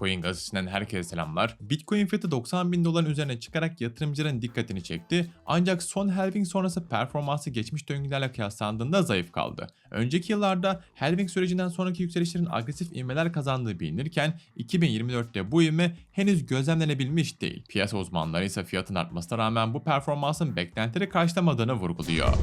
Bitcoin gazetesinden herkese selamlar. Bitcoin fiyatı 90 bin doların üzerine çıkarak yatırımcıların dikkatini çekti. Ancak son halving sonrası performansı geçmiş döngülerle kıyaslandığında zayıf kaldı. Önceki yıllarda halving sürecinden sonraki yükselişlerin agresif ivmeler kazandığı bilinirken 2024'te bu ivme henüz gözlemlenebilmiş değil. Piyasa uzmanları ise fiyatın artmasına rağmen bu performansın beklentileri karşılamadığını vurguluyor.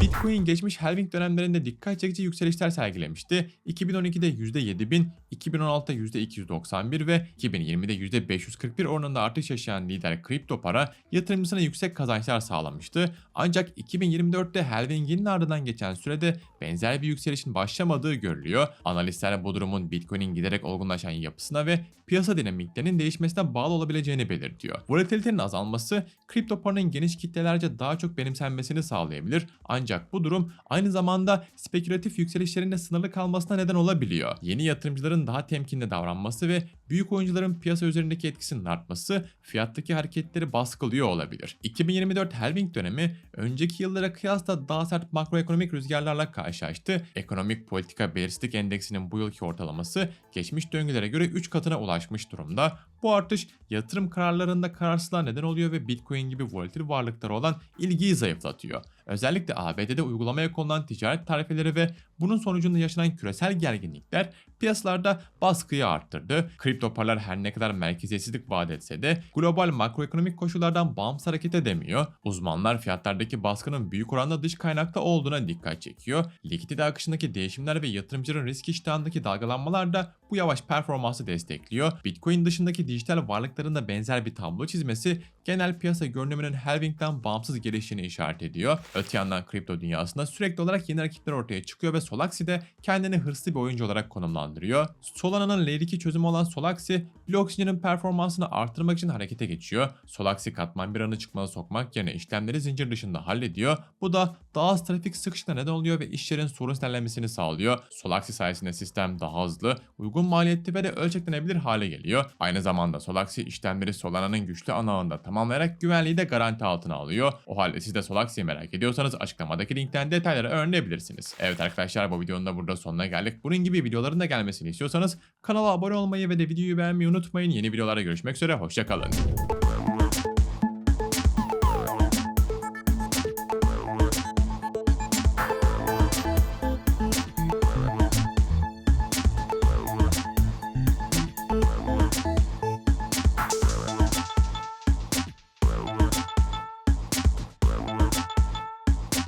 Bitcoin geçmiş halving dönemlerinde dikkat çekici yükselişler sergilemişti. 2012'de %7000, 2016'da %291 ve 2020'de %541 oranında artış yaşayan lider kripto para yatırımcısına yüksek kazançlar sağlamıştı. Ancak 2024'te halvinginin ardından geçen sürede benzer bir yükselişin başlamadığı görülüyor. Analistler bu durumun Bitcoin'in giderek olgunlaşan yapısına ve piyasa dinamiklerinin değişmesine bağlı olabileceğini belirtiyor. Volatilitenin azalması kripto paranın geniş kitlelerce daha çok benimsenmesini sağlayabilir. Ancak bu durum aynı zamanda spekülatif yükselişlerin de sınırlı kalmasına neden olabiliyor. Yeni yatırımcıların daha temkinli davranması ve büyük oyuncuların piyasa üzerindeki etkisinin artması fiyattaki hareketleri baskılıyor olabilir. 2024 halving dönemi önceki yıllara kıyasla daha sert makroekonomik rüzgarlarla karşılaştı. Ekonomik politika belirsizlik endeksinin bu yılki ortalaması geçmiş döngülere göre 3 katına ulaşmış durumda. Bu artış yatırım kararlarında kararsızlığa neden oluyor ve Bitcoin gibi volatil varlıklara olan ilgiyi zayıflatıyor. Özellikle ABD'de uygulamaya konulan ticaret tarifeleri ve bunun sonucunda yaşanan küresel gerginlikler piyasalarda baskıyı arttırdı. Kripto paralar her ne kadar merkeziyetsizlik vaat etse de global makroekonomik koşullardan bağımsız hareket edemiyor. Uzmanlar fiyatlardaki baskının büyük oranda dış kaynakta olduğuna dikkat çekiyor. Likidite akışındaki değişimler ve yatırımcıların risk iştahındaki dalgalanmalar da bu yavaş performansı destekliyor. Bitcoin dışındaki dijital varlıkların da benzer bir tablo çizmesi genel piyasa görünümünün halvingden bağımsız gelişini işaret ediyor. Öte yandan kripto dünyasında sürekli olarak yeni rakipler ortaya çıkıyor ve Solaxi de kendini hırslı bir oyuncu olarak konumlandırıyor. Solana'nın Layer 2 çözümü olan Solaxi, blok zincirinin performansını artırmak için harekete geçiyor. Solaxi katman bir anı çıkmaza sokmak yerine işlemleri zincir dışında hallediyor. Bu da daha az trafik sıkışına neden oluyor ve işlerin sorun ilerlemesini sağlıyor. Solaxi sayesinde sistem daha hızlı, uygun maliyetli ve de ölçeklenebilir hale geliyor. Aynı zamanda Solaxi işlemleri Solana'nın güçlü anağında tamamlayarak güvenliği de garanti altına alıyor. O halde siz de Solaxi'yi merak ediyorsanız açıklamadaki linkten detayları öğrenebilirsiniz. Evet arkadaşlar bu videonun da burada sonuna geldik. Bunun gibi videoların da gelmesini istiyorsanız kanala abone olmayı ve de videoyu beğenmeyi unutmayın. Yeni videolarda görüşmek üzere hoşçakalın.